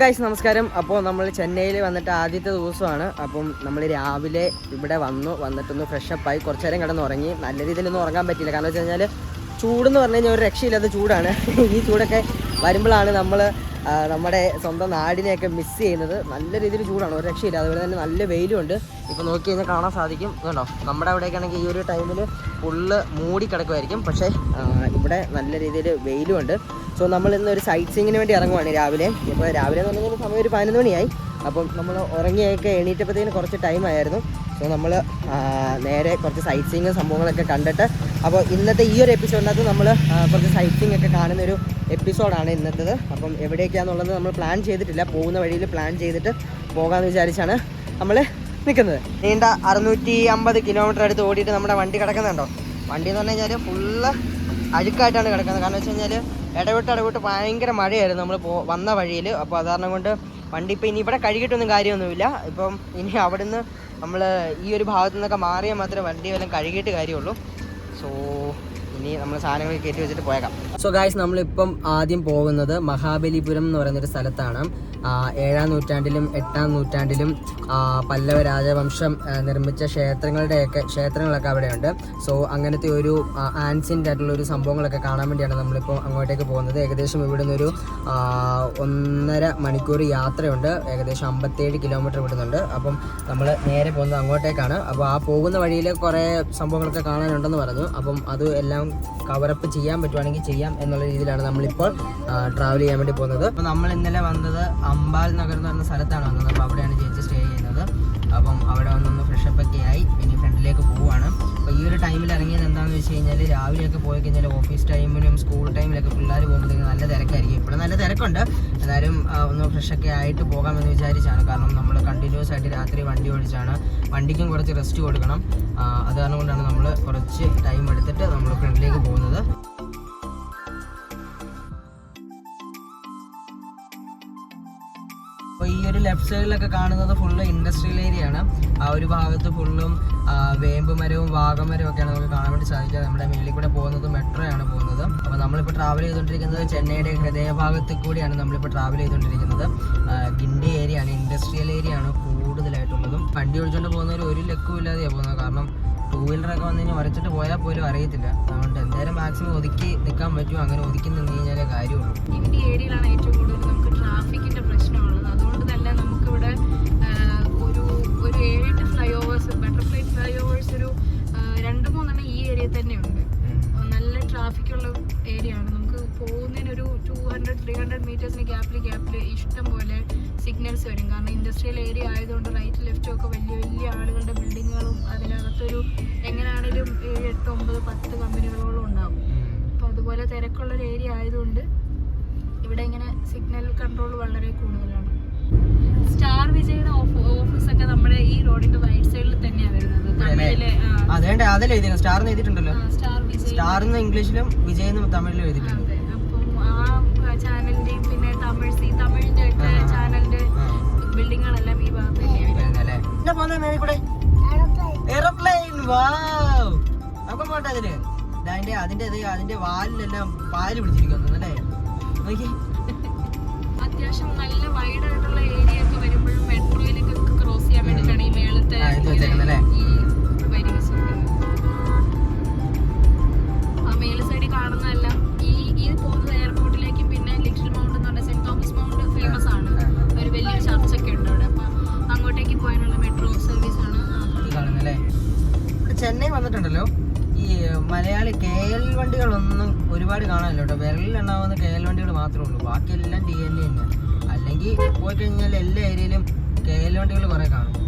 Guys നമസ്കാരം. അപ്പോൾ നമ്മൾ ചെന്നൈയിൽ വന്നിട്ട് ആദ്യത്തെ ദിവസമാണ്. അപ്പം നമ്മൾ രാവിലെ ഇവിടെ വന്നു വന്നിട്ടൊന്ന് ഫ്രഷപ്പ് ആയി. കുറച്ച് നേരം കിടന്ന് ഉറങ്ങി നല്ല രീതിയിലൊന്നും ഉറങ്ങാൻ പറ്റില്ല കാരണം വെച്ച് കഴിഞ്ഞാൽ ചൂടെന്ന് പറഞ്ഞു കഴിഞ്ഞാൽ ഒരു രക്ഷയില്ലാത്ത ചൂടാണ്. ഈ ചൂടൊക്കെ വരുമ്പോഴാണ് നമ്മൾ നമ്മുടെ സ്വന്തം നാടിനെയൊക്കെ മിസ് ചെയ്യുന്നത്. നല്ല രീതിയിൽ ചൂടാണ്. ഒരു രക്ഷയില്ല. അതുപോലെ തന്നെ നല്ല വെയിലുണ്ട് ഇപ്പോൾ നോക്കി കഴിഞ്ഞാൽ കാണാൻ സാധിക്കും. കേട്ടോ നമ്മുടെ അവിടെയൊക്കെ ആണെങ്കിൽ ഈ ഒരു ടൈമിൽ ഫുള്ള് മൂടി കിടക്കുമായിരിക്കും പക്ഷേ ഇവിടെ നല്ല രീതിയിൽ വെയിലും ഉണ്ട്. സോ നമ്മൾ ഇന്ന് ഒരു സൈറ്റ് സീങ്ങിന് വേണ്ടി ഇറങ്ങുവാണ് രാവിലെ. ഇപ്പോൾ രാവിലെ എന്ന് പറഞ്ഞാൽ സമയം ഒരു പതിനൊന്ന് മണിയായി. അപ്പം നമ്മൾ ഉറങ്ങിയൊക്കെ എണീറ്റപ്പോഴത്തേന് കുറച്ച് ടൈം ആയിരുന്നു. സോ നമ്മൾ നേരെ കുറച്ച് സൈറ്റ് സീങ് സംഭവങ്ങളൊക്കെ കണ്ടിട്ട് അപ്പോൾ ഇന്നത്തെ ഈ ഒരു എപ്പിസോഡിനകത്ത് നമ്മൾ കുറച്ച് സൈറ്റ് സീങ് ഒക്കെ കാണുന്ന ഒരു എപ്പിസോഡാണ് ഇന്നത്തേത്. അപ്പം എവിടേക്കാന്നുള്ളത് നമ്മൾ പ്ലാൻ ചെയ്തിട്ടില്ല. പോകുന്ന വഴിയിൽ പ്ലാൻ ചെയ്തിട്ട് പോകാമെന്ന് വിചാരിച്ചാണ് നമ്മൾ നിൽക്കുന്നത്. നീണ്ട അറുന്നൂറ്റി അമ്പത് കിലോമീറ്റർ അടുത്ത് ഓടിയിട്ട് നമ്മുടെ വണ്ടി കിടക്കുന്നുണ്ടോ? വണ്ടി എന്ന് പറഞ്ഞു കഴിഞ്ഞാൽ ഫുള്ള് അഴുക്കായിട്ടാണ് കിടക്കുന്നത്. കാരണം വെച്ച് കഴിഞ്ഞാൽ ഇടവിട്ട് ഇടവിട്ട് ഭയങ്കര മഴയായിരുന്നു നമ്മൾ പോ വന്ന വഴിയിൽ അപ്പോൾ അത് കാരണം കൊണ്ട് വണ്ടി ഇപ്പോൾ ഇനി ഇവിടെ കഴുകിയിട്ടൊന്നും കാര്യമൊന്നുമില്ല. ഇപ്പം ഇനി അവിടുന്ന് നമ്മൾ ഈ ഒരു ഭാഗത്തു നിന്നൊക്കെ മാറിയാൽ മാത്രമേ വണ്ടി വല്ലതും കഴുകിയിട്ട് കാര്യമുള്ളൂ. സോ ഇനി നമ്മൾ സാധനങ്ങൾ കയറ്റി വെച്ചിട്ട് പോയേക്കാം. സോ ഗായ്സ് നമ്മളിപ്പം ആദ്യം പോകുന്നത് മഹാബലിപുരം എന്ന് പറയുന്ന ഒരു സ്ഥലത്താണ്. ഏഴാം നൂറ്റാണ്ടിലും എട്ടാം നൂറ്റാണ്ടിലും പല്ലവ രാജവംശം നിർമ്മിച്ച ക്ഷേത്രങ്ങളുടെയൊക്കെ ക്ഷേത്രങ്ങളൊക്കെ അവിടെയുണ്ട്. സോ അങ്ങനത്തെ ഒരു ആൻസിന്റ് ആയിട്ടുള്ള ഒരു സംഭവങ്ങളൊക്കെ കാണാൻ വേണ്ടിയാണ് നമ്മളിപ്പോൾ അങ്ങോട്ടേക്ക് പോകുന്നത്. ഏകദേശം ഇവിടുന്ന് ഒരു ഒന്നര മണിക്കൂർ യാത്രയുണ്ട്. ഏകദേശം അമ്പത്തേഴ് കിലോമീറ്റർ വിടുന്നുണ്ട് അപ്പം നമ്മൾ നേരെ പോകുന്നത് അങ്ങോട്ടേക്കാണ്. അപ്പോൾ ആ പോകുന്ന വഴിയിൽ കുറേ സംഭവങ്ങളൊക്കെ കാണാനുണ്ടെന്ന് പറഞ്ഞു. അപ്പം അത് എല്ലാം കവറപ്പ് ചെയ്യാൻ പറ്റുവാണെങ്കിൽ ചെയ്യാം എന്നുള്ള രീതിയിലാണ് നമ്മളിപ്പോൾ ട്രാവൽ ചെയ്യാൻ വേണ്ടി പോകുന്നത്. അപ്പോൾ നമ്മൾ ഇന്നലെ വന്നത് അമ്പാൽ നഗർ എന്ന് പറഞ്ഞ സ്ഥലത്താണ് വന്നത് അപ്പോൾ അവിടെയാണ് ചേച്ചി സ്റ്റേ ചെയ്യുന്നത്. അപ്പം അവിടെ വന്നൊന്ന് ഫ്രഷപ്പ് ഒക്കെ ആയി. പിന്നെ ഫ്രണ്ടിലേക്ക് പോവുകയാണ് അപ്പോൾ ഈ ഒരു ടൈമിൽ ഇറങ്ങിയത് എന്താണെന്ന് വെച്ച് കഴിഞ്ഞാൽ രാവിലെയൊക്കെ പോയി കഴിഞ്ഞാൽ ഓഫീസ് ടൈമിലും സ്കൂൾ ടൈമിലൊക്കെ പിള്ളേർ പോകുമ്പോഴത്തേക്കും നല്ല തിരക്കായിരിക്കും. ഇപ്പോൾ നല്ല തിരക്കുണ്ട്. എന്നാലും ഒന്ന് ഫ്രഷൊക്കെ ആയിട്ട് പോകാമെന്ന് വിചാരിച്ചാണ്. കാരണം നമ്മൾ കണ്ടിന്യൂസ് ആയിട്ട് രാത്രി വണ്ടി ഓടിച്ചാണ്. വണ്ടിക്കും കുറച്ച് റെസ്റ്റ് കൊടുക്കണം. അത് കാരണം കൊണ്ടാണ് നമ്മൾ കുറച്ച് ടൈം എടുത്തിട്ട് നമ്മൾ ഫ്രണ്ടിലേക്ക് പോകുന്നത്. ലെഫ്റ്റ് സൈഡിലൊക്കെ കാണുന്നത് ഫുള്ള് ഇൻഡസ്ട്രിയൽ ഏരിയ ആണ്. ആ ഒരു ഭാഗത്ത് ഫുള്ളും വേമ്പ് മരവും വാഗമരവും ഒക്കെയാണ് നമുക്ക് കാണാൻ വേണ്ടി സാധിക്കുക. നമ്മുടെ മേളിൽ കൂടെ പോകുന്നത് മെട്രോ ആണ് പോകുന്നത്. അപ്പോൾ നമ്മളിപ്പോൾ ട്രാവൽ ചെയ്തുകൊണ്ടിരിക്കുന്നത് ചെന്നൈയുടെ ഹൃദയഭാഗത്ത് കൂടിയാണ് നമ്മളിപ്പോൾ ട്രാവൽ ചെയ്തുകൊണ്ടിരിക്കുന്നത് ഗിണ്ടി ഏരിയ ആണ് ഇൻഡസ്ട്രിയൽ ഏരിയ ആണ് കൂടുതലായിട്ടുള്ളതും. വണ്ടി ഓടിച്ചുകൊണ്ട് പോകുന്നവർ ഒരു ലക്കും ഇല്ലാതെയാണ് പോകുന്നത്. കാരണം ടൂ വീലറൊക്കെ വന്നു കഴിഞ്ഞാൽ വരച്ചിട്ട് പോയാൽ പോലും അറിയത്തില്ല. അതുകൊണ്ട് എന്തായാലും മാക്സിമം ഒതുക്കി നിൽക്കാൻ പറ്റും. അങ്ങനെ ഒതുക്കി നിന്ന് കഴിഞ്ഞാലേ കാര്യമുള്ളൂ. ഗിൻഡി ഏരിയയിലാണ് ഏറ്റവും കൂടുതൽ നമുക്ക് ട്രാഫിക്കിന്റെ പ്രശ്നമുള്ളത്. ഏഴെട്ട് ഫ്ലൈ ബട്ടർഫ്ലൈ ഫ്ലൈ ഓവേഴ്സ് ഒരു രണ്ട് മൂന്നെണ്ണം ഈ ഏരിയയിൽ തന്നെയുണ്ട്. നല്ല ട്രാഫിക് ഉള്ള ഏരിയ ആണ്. നമുക്ക് പോകുന്നതിന് ഒരു ടു ഹൺഡ്രഡ് ത്രീ ഹൺഡ്രഡ് മീറ്റേഴ്സിന് ഗ്യാപ്പിൽ ഗ്യാപ്പിൽ ഇഷ്ടം പോലെ സിഗ്നൽസ് വരും. കാരണം ഇൻഡസ്ട്രിയൽ ഏരിയ ആയതുകൊണ്ട് റൈറ്റ് ലെഫ്റ്റും ഒക്കെ വലിയ വലിയ ആളുകളുടെ ബിൽഡിങ്ങുകളും അതിനകത്തൊരു എങ്ങനെയാണെങ്കിലും ഏഴ് എട്ട് ഒമ്പത് പത്ത് കമ്പനികളോളം ഉണ്ടാവും. അപ്പോൾ അതുപോലെ തിരക്കുള്ളൊരു ഏരിയ ആയതുകൊണ്ട് ഇവിടെ ഇങ്ങനെ സിഗ്നൽ കൺട്രോൾ വളരെ കൂടുതലാണ്. സ്റ്റാർ വിജയുടെ ഓഫീസ് ഒക്കെ നമ്മുടെ ഈ റോഡിന്റെ റൈറ്റ് സൈഡിൽ തന്നെയാണ് വരുന്നത്. തമിഴിലെ അതേണ്ട അതിൽ എഴുതിയാണ് സ്റ്റാർ എഴുതിയിട്ടുണ്ടല്ലോ. സ്റ്റാർ വിജയ്. സ്റ്റാർ എന്ന് ഇംഗ്ലീഷിലും വിജയ് എന്ന് തമിഴിലും എഴുതിയിട്ടുണ്ട്. ചാനലിന്റെയും പിന്നെ തമിഴ് സി തമിഴിന്റെ ഒക്കെ ചാനലിന്റെ ബിൽഡിങ്ങുകളെല്ലാം ഈ ഭാഗത്ത് എയർപ്ലെയിൻ വാവ് നമുക്ക് പോട്ടെ അതിൽ. അതിന്റെ അതിന്റെ അതിന്റെ വാലിലെല്ലാം പാൽ പിടിച്ചിരിക്കുന്നു അല്ലേ? നോക്കി അത്യാവശ്യം നല്ല വൈഡ് ആയിട്ടുള്ള ഏരിയ ഒക്കെ വരുമ്പോഴും മെട്രോയിലേക്ക് ക്രോസ് ചെയ്യാൻ വേണ്ടിയിട്ടാണ് ഈ മേളത്തെ? ഈ വരി ആ മേൽ സൈഡിൽ കാണുന്നതെല്ലാം. ഈ ഈ പോകുന്നത് എയർപോർട്ടിലേക്ക് പിന്നെ ലിറ്റിൽ മൗണ്ട് എന്ന് പറഞ്ഞ സെന്റ് തോമസ് മൗണ്ട് ഫേമസ് ആണ്. ഒരു വലിയൊരു ചർച്ചൊക്കെ ഉണ്ട് അവിടെ. അപ്പൊ അങ്ങോട്ടേക്ക് പോകാനുള്ള മെട്രോ സർവീസ് ആണ്. ചെന്നൈ വന്നിട്ടുണ്ടല്ലോ. ഈ മലയാളി കെ എൽ വണ്ടികളൊന്നും ഒരുപാട് കാണാനില്ല കേട്ടോ. വിരലിൽ എണ്ണാവുന്ന കെ എൽ വണ്ടികൾ മാത്രമേ ഉള്ളൂ. ബാക്കിയെല്ലാം ടി എൻ എ തന്നെയാണ് അല്ലെങ്കിൽ പോയി കഴിഞ്ഞാൽ എല്ലാ ഏരിയയിലും കെ എൽ വണ്ടികൾ കുറേ കാണും.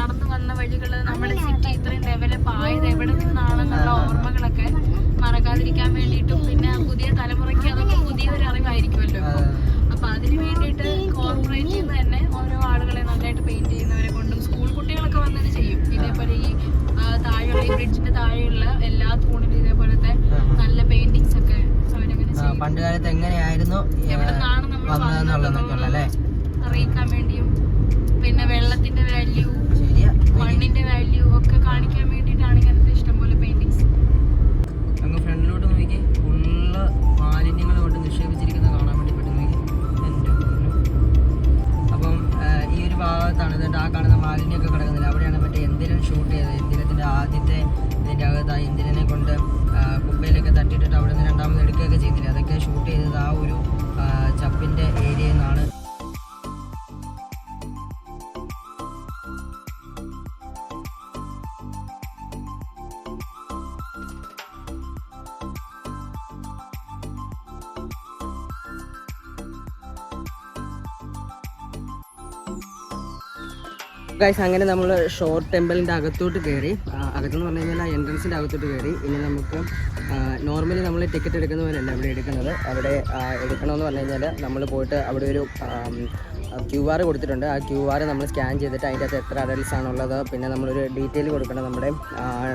നടന്നു വന്ന വഴികൾ നമ്മുടെ സിറ്റി ഇത്രയും ഡെവലപ്പ് ആയത് എവിടെ നിന്നാണെന്നുള്ള ഓർമ്മകളൊക്കെ മറക്കാതിരിക്കാൻ വേണ്ടിയിട്ടും പിന്നെ പുതിയ തലമുറയ്ക്ക് അതൊക്കെ പുതിയൊരു അറിവായിരിക്കുമല്ലോ അപ്പൊ അതിന് വേണ്ടിയിട്ട് കോർപ്പറേറ്റിൽ നിന്ന് തന്നെ ഓരോ ആളുകളെ നന്നായിട്ട് പെയിന്റ് ചെയ്യുന്നവരെ കൊണ്ടും സ്കൂൾ കുട്ടികളൊക്കെ വന്നത് ചെയ്യും. ഇതേപോലെ ഈ താഴെയുള്ള ഈ ബ്രിഡ്ജിന്റെ താഴെയുള്ള എല്ലാ തൂണിലും ഇതേപോലത്തെ നല്ല പെയിന്റിങ്സ് ഒക്കെ അവരങ്ങനെ ചെയ്യും. പണ്ട് കാലത്ത് എങ്ങനെയായിരുന്നു എവിടെ നിന്നാണ് നമ്മൾ വന്നതെന്നുള്ളതൊക്കെ ഉള്ള അല്ലേ അറിയിക്കാൻ വേണ്ടിയും പിന്നെ വെള്ളത്തിന്റെ വാല്യൂ മണ്ണിന്റെ വാല്യൂ ഒക്കെ കാണിക്കാൻ വേണ്ടിയിട്ടാണ് ഗൈസ് അങ്ങനെ നമ്മൾ ഷോർ ടെമ്പിളിന്റെ അകത്തോട്ട് കയറി അകത്തെന്ന് പറഞ്ഞു കഴിഞ്ഞാൽ ആ എൻട്രൻസിന്റെ അകത്തോട്ട് കയറി ഇനി നമുക്ക് നോർമലി നമ്മൾ ടിക്കറ്റ് എടുക്കുന്ന പോലെയല്ല ഇവിടെ എടുക്കുന്നത്. അവിടെ എടുക്കണമെന്ന് പറഞ്ഞു കഴിഞ്ഞാൽ നമ്മൾ പോയിട്ട് അവിടെ ഒരു ക്യു ആർ കൊടുത്തിട്ടുണ്ട്. ആ ക്യു ആർ നമ്മൾ സ്കാൻ ചെയ്തിട്ട് അതിന്റെ അകത്ത് എത്ര അഡൽസ് ആണുള്ളത് പിന്നെ നമ്മളൊരു ഡീറ്റെയിൽ കൊടുക്കണം നമ്മുടെ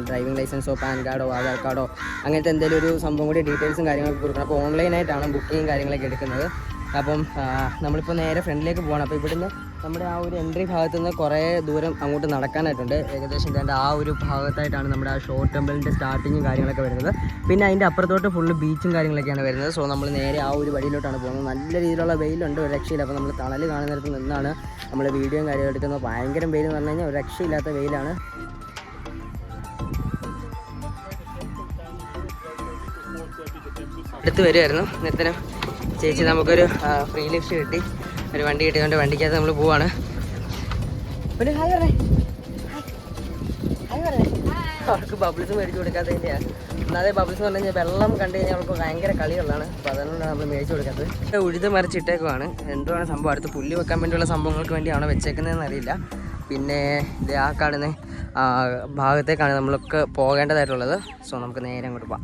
ഡ്രൈവിംഗ് ലൈസൻസോ പാൻ കാർഡോ ആധാർ കാർഡോ അങ്ങനത്തെ എന്തെങ്കിലും ഒരു സംഭവം കൂടി ഡീറ്റെയിൽസും കാര്യങ്ങളൊക്കെ കൊടുക്കണം. അപ്പോൾ ഓൺലൈനായിട്ടാണ് ബുക്കിങ്ങും കാര്യങ്ങളൊക്കെ എടുക്കുന്നത്. അപ്പം നമ്മളിപ്പോൾ നേരെ ഫ്രണ്ടിലേക്ക് പോകണം. അപ്പോൾ ഇവിടുന്ന് നമ്മുടെ ആ ഒരു എൻട്രി ഭാഗത്ത് നിന്ന് കുറേ ദൂരം അങ്ങോട്ട് നടക്കാനായിട്ടുണ്ട്. ഏകദേശം ഇതിന്റെ ആ ഒരു ഭാഗത്തായിട്ടാണ് നമ്മുടെ ആ ഷോർട്ട് ടെമ്പിളിന്റെ സ്റ്റാർട്ടിങ്ങും കാര്യങ്ങളൊക്കെ വരുന്നത്. പിന്നെ അതിന്റെ അപ്പുറത്തോട്ട് ഫുള്ള് ബീച്ചും കാര്യങ്ങളൊക്കെയാണ് വരുന്നത്. സോ നമ്മൾ നേരെ ആ ഒരു വഴിയിലോട്ടാണ് പോകുന്നത്. നല്ല രീതിയിലുള്ള വെയിലുണ്ട് ഒരു രക്ഷയില്ല. അപ്പോൾ നമ്മൾ തണൽ കാണുന്നിടത്ത് നിന്നാണ് നമ്മൾ വീഡിയോയും കാര്യങ്ങളും എടുക്കുന്നത്. ഭയങ്കര വെയിൽ എന്ന് പറഞ്ഞു കഴിഞ്ഞാൽ ഒരു രക്ഷയില്ലാത്ത വെയിലാണ്. അടുത്ത് വരുമായിരുന്നു നേരത്തെ ചേച്ചി നമുക്കൊരു ഫ്രീ ലിഫ്റ്റ് കിട്ടി. ഒരു വണ്ടി കിട്ടിയതുകൊണ്ട് വണ്ടിക്കകത്ത് നമ്മൾ പോവാണ്. ഹായ് ഹായ് അവർക്ക് ബബിൾസ് മേടിച്ചു കൊടുക്കാത്തതിന്റെയാണ് ഒന്നാതെ ബബിൾസ് പറഞ്ഞു കഴിഞ്ഞാൽ വെള്ളം കണ്ടു കഴിഞ്ഞാൽ അവൾക്ക് ഭയങ്കര കളികളാണ് അപ്പോൾ അതുകൊണ്ടാണ് നമ്മൾ മേടിച്ചു കൊടുക്കാത്തത്. ഉഴുത് മറിച്ചിട്ടേക്കുവാണ്. എന്തുവാണ് സംഭവം? അടുത്ത് പുല്ല് വെക്കാൻ വേണ്ടിയുള്ള സംഭവങ്ങൾക്ക് വേണ്ടിയാണോ വെച്ചേക്കുന്നതെന്ന് അറിയില്ല. പിന്നെ ഇത് ആ കാണുന്ന ഭാഗത്തേക്കാണ് നമ്മളൊക്കെ പോകേണ്ടതായിട്ടുള്ളത്. സോ നമുക്ക് നേരെ അങ്ങോട്ട് പോവാം.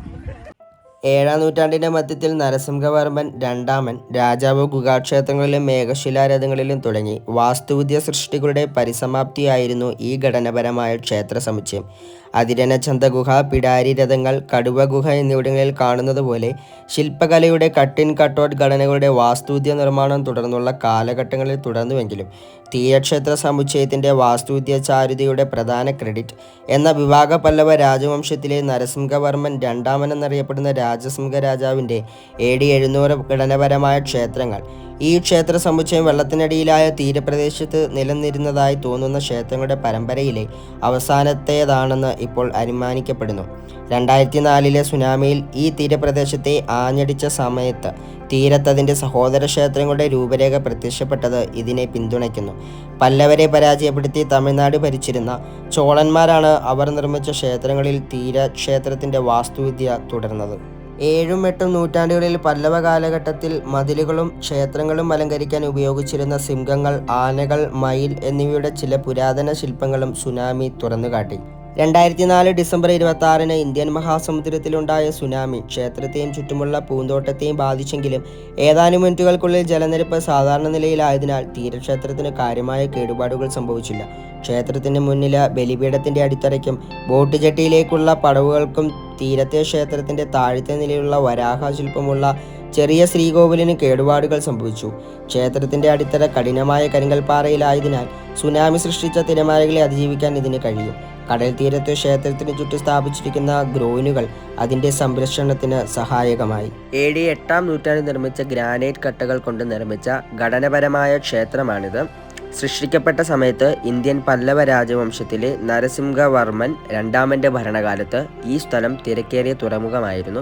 ഏഴാം നൂറ്റാണ്ടിന്റെ മധ്യത്തിൽ നരസിംഹവർമ്മൻ രണ്ടാമൻ രാജാവ് ഗുഹാക്ഷേത്രങ്ങളിലും മേഘശിലാരഥങ്ങളിലും തുടങ്ങി. വാസ്തുവിദ്യ സൃഷ്ടികളുടെ പരിസമാപ്തിയായിരുന്നു ഈ ഘടനപരമായ ക്ഷേത്ര സമുച്ചയം. അതിരനചന്ത ഗുഹ പിടാരി രഥങ്ങൾ കടുവ ഗുഹ എന്നിവിടങ്ങളിൽ കാണുന്നത് പോലെ ശില്പകലയുടെ കട്ടിൻ കട്ടൗട്ട് ഘടനകളുടെ വാസ്തുവിദ്യ നിർമ്മാണം തുടർന്നുള്ള കാലഘട്ടങ്ങളിൽ തുടർന്നുവെങ്കിലും തീരക്ഷേത്ര സമുച്ചയത്തിന്റെ വാസ്തുവിദ്യ ചാരുതയുടെ പ്രധാന ക്രെഡിറ്റ് എന്ന വിഭാഗ പല്ലവ രാജവംശത്തിലെ നരസിംഹവർമ്മൻ രണ്ടാമൻ എന്നറിയപ്പെടുന്ന രാജസിംഹ രാജാവിന്റെ എ ഡി എഴുന്നൂറ് ഘടനപരമായ ക്ഷേത്രങ്ങൾ ഈ ക്ഷേത്ര സമുച്ചയം വെള്ളത്തിനടിയിലായ തീരപ്രദേശത്ത് നിലനിരുന്നതായി തോന്നുന്ന ക്ഷേത്രങ്ങളുടെ പരമ്പരയിലെ അവസാനത്തേതാണെന്ന് ഇപ്പോൾ അനുമാനിക്കപ്പെടുന്നു. രണ്ടായിരത്തി നാലിലെ സുനാമിയിൽ ഈ തീരപ്രദേശത്തെ ആഞ്ഞടിച്ച സമയത്ത് തീരത്തതിന്റെ സഹോദര ക്ഷേത്രങ്ങളുടെ രൂപരേഖ പ്രത്യക്ഷപ്പെട്ടത് ഇതിനെ പിന്തുണയ്ക്കുന്നു. പല്ലവരെ പരാജയപ്പെടുത്തി തമിഴ്നാട് ഭരിച്ചിരുന്ന ചോളന്മാരാണ് അവർ നിർമ്മിച്ച ക്ഷേത്രങ്ങളിൽ തീരക്ഷേത്രത്തിന്റെ വാസ്തുവിദ്യ തുടർന്നത്. ഏഴും എട്ടും നൂറ്റാണ്ടുകളിൽ പല്ലവ കാലഘട്ടത്തിൽ മതിലുകളും ക്ഷേത്രങ്ങളും അലങ്കരിക്കാൻ ഉപയോഗിച്ചിരുന്ന സിംഹങ്ങൾ ആനകൾ മയിൽ എന്നിവയുടെ ചില പുരാതന ശില്പങ്ങളും സുനാമി തുറന്നുകാട്ടി. രണ്ടായിരത്തി നാല് ഡിസംബർ ഇരുപത്തി ആറിന് ഇന്ത്യൻ മഹാസമുദ്രത്തിലുണ്ടായ സുനാമി ക്ഷേത്രത്തെയും ചുറ്റുമുള്ള പൂന്തോട്ടത്തെയും ബാധിച്ചെങ്കിലും ഏതാനും മിനിറ്റുകൾക്കുള്ളിൽ ജലനിരപ്പ് സാധാരണ നിലയിലായതിനാൽ തീരക്ഷേത്രത്തിന് കാര്യമായ കേടുപാടുകൾ സംഭവിച്ചില്ല. ക്ഷേത്രത്തിന് മുന്നിലെ ബലിപീഠത്തിന്റെ അടിത്തറയ്ക്കും ബോട്ട് ജെട്ടിയിലേക്കുള്ള പടവുകൾക്കും തീരത്തെ ക്ഷേത്രത്തിന്റെ താഴത്തെ നിലയിലുള്ള വരാഹ ശില്പമുള്ള ചെറിയ ശ്രീകോവിലിന് കേടുപാടുകൾ സംഭവിച്ചു. ക്ഷേത്രത്തിന്റെ അടിത്തറ കഠിനമായ കരിങ്കൽപ്പാറയിലായതിനാൽ സുനാമി സൃഷ്ടിച്ച തിരമാലകളെ അതിജീവിക്കാൻ ഇതിന് കഴിയും. കടൽ തീരത്ത് ക്ഷേത്രത്തിന് ചുറ്റും സ്ഥാപിച്ചിരിക്കുന്ന ഗ്രോയിനുകൾ അതിന്റെ സംരക്ഷണത്തിന് സഹായകമായി. എ ഡി എട്ടാം നൂറ്റാണ്ടിൽ നിർമ്മിച്ച ഗ്രാനൈറ്റ് കട്ടകൾ കൊണ്ട് നിർമ്മിച്ച ഘടനപരമായ ക്ഷേത്രമാണിത്. സൃഷ്ടിക്കപ്പെട്ട സമയത്ത് ഇന്ത്യൻ പല്ലവ രാജവംശത്തിലെ നരസിംഹവർമ്മൻ രണ്ടാമന്റെ ഭരണകാലത്ത് ഈ സ്ഥലം തിരക്കേറിയ തുറമുഖമായിരുന്നു.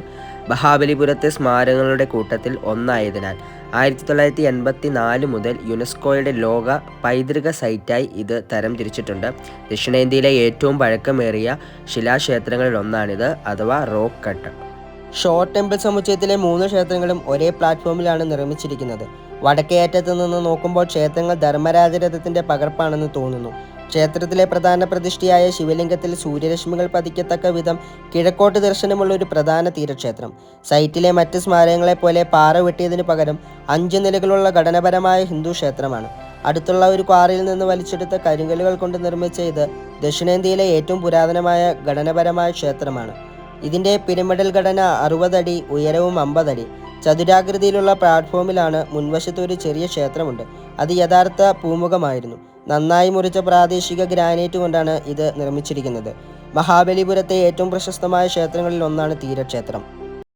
ബഹാബലിപുരത്തെ സ്മാരകങ്ങളുടെ കൂട്ടത്തിൽ ഒന്നായതിനാൽ ആയിരത്തി തൊള്ളായിരത്തി എൺപത്തി നാല് മുതൽ യുനെസ്കോയുടെ ലോക പൈതൃക സൈറ്റായി ഇത് തരം തിരിച്ചിട്ടുണ്ട് ദക്ഷിണേന്ത്യയിലെ ഏറ്റവും പഴക്കമേറിയ ശിലാക്ഷേത്രങ്ങളിൽ ഒന്നാണിത് അഥവാ റോക്ക് കട്ട്. ഷോർട്ട് ടെമ്പിൾ സമുച്ചയത്തിലെ മൂന്ന് ക്ഷേത്രങ്ങളും ഒരേ പ്ലാറ്റ്ഫോമിലാണ് നിർമ്മിച്ചിരിക്കുന്നത്. വടക്കേ അറ്റത്ത് നിന്ന് നോക്കുമ്പോൾ ക്ഷേത്രങ്ങൾ ധർമ്മരാജരഥത്തിന്റെ പകർപ്പാണെന്ന് തോന്നുന്നു. ക്ഷേത്രത്തിലെ പ്രധാന പ്രതിഷ്ഠയായ ശിവലിംഗത്തിൽ സൂര്യരശ്മികൾ പതിക്കത്തക്ക വിധം കിഴക്കോട്ട് ദർശനമുള്ള ഒരു പ്രധാന തീരക്ഷേത്രം. സൈറ്റിലെ മറ്റ് സ്മാരകങ്ങളെ പോലെ പാറ വെട്ടിയതിനു പകരം അഞ്ച് നിലകളുള്ള ഘടനപരമായ ഹിന്ദു ക്ഷേത്രമാണ്. അടുത്തുള്ള ഒരു ക്വാറിയിൽ നിന്ന് വലിച്ചെടുത്ത കരിങ്കല്ലുകൾ കൊണ്ട് നിർമ്മിച്ച ഇത് ദക്ഷിണേന്ത്യയിലെ ഏറ്റവും പുരാതനമായ ഘടനപരമായ ക്ഷേത്രമാണ്. ഇതിന്റെ പിരമിഡൽ ഘടന അറുപതടി ഉയരവും അമ്പതടി. ചതുരാകൃതിയിലുള്ള പ്ലാറ്റ്ഫോമിലാണ് മുൻവശത്ത് ഒരു ചെറിയ ക്ഷേത്രമുണ്ട്. അത് യഥാർത്ഥ പൂമുഖമായിരുന്നു. നന്നായി മുറിച്ച പ്രാദേശിക ഗ്രാനൈറ്റ് കൊണ്ടാണ് ഇത് നിർമ്മിച്ചിരിക്കുന്നത്. മഹാബലിപുരത്തെ ഏറ്റവും പ്രശസ്തമായ ക്ഷേത്രങ്ങളിൽ ഒന്നാണ് തീരക്ഷേത്രം.